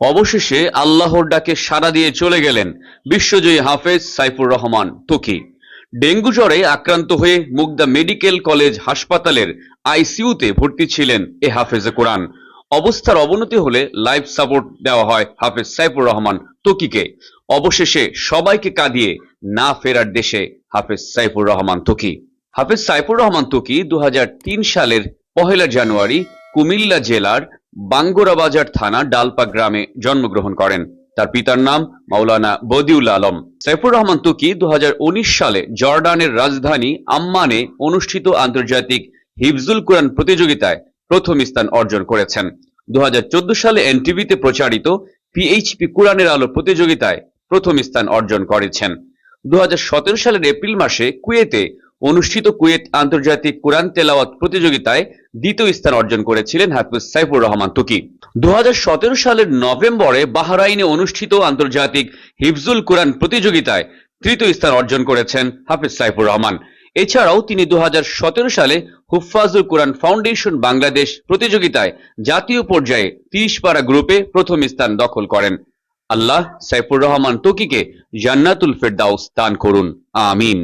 অবশেষে আল্লাহর ডাকে সাড়া দিয়ে চলে গেলেন বিশ্বজয়ী হাফেজ সাইফুর রহমান তুকি। ডেঙ্গু জ্বরে আক্রান্ত হয়ে মুগদা মেডিকেল কলেজ হাসপাতালের আইসিইউতে ভর্তি ছিলেন এ হাফেজে কোরআন। অবস্থার অবনতি হলে লাইফ সাপোর্ট দেওয়া হয় হাফেজ সাইফুর রহমান তুকিকে। অবশেষে সবাইকে কাঁদিয়ে না ফেরার দেশে হাফেজ সাইফুর রহমান তুকি। হাফেজ সাইফুর রহমান তুকি দু সালের পহেলা জানুয়ারি কুমিল্লা জেলার বাঙ্গুরাবাজার থানা ডালপা গ্রামে জন্মগ্রহণ করেন। তার পিতার নাম মাওলানা বদিউল আলম। সাইফুর রহমান তুকি দু সালে জর্ডানের রাজধানী আম্মানে অনুষ্ঠিত আন্তর্জাতিক হিফজুল কোরআন প্রতিযোগিতায় প্রথম স্থান অর্জন করেছেন। দু হাজার চোদ্দ সালে এনটিভিতে প্রচারিত পিএইচপি কোরআনের আলো প্রতিযোগিতায় প্রথম স্থান অর্জন করেছেন। দু হাজার সতেরো সালের এপ্রিল মাসে কুয়েতে অনুষ্ঠিত কুয়েত আন্তর্জাতিক কোরআন তেলাওয়াত প্রতিযোগিতায় দ্বিতীয় স্থান অর্জন করেছিলেন হাফিজ সাইফুর রহমান তুকি। দু হাজার সতেরো সালের নভেম্বরে বাহরাইনে অনুষ্ঠিত আন্তর্জাতিক হিফজুল কোরআন প্রতিযোগিতায় তৃতীয় স্থান অর্জন করেছেন হাফিজ সাইফুর রহমান। এছাড়াও তিনি দু হাজার সতেরো সালে হুফাজুল কোরআন ফাউন্ডেশন বাংলাদেশ প্রতিযোগিতায় জাতীয় পর্যায়ে তিরিশ পারা গ্রুপে প্রথম স্থান দখল করেন। আল্লাহ সাইফুর রহমান তকিকে জান্নাতুল ফেরদাউস দান করুন। আমিন।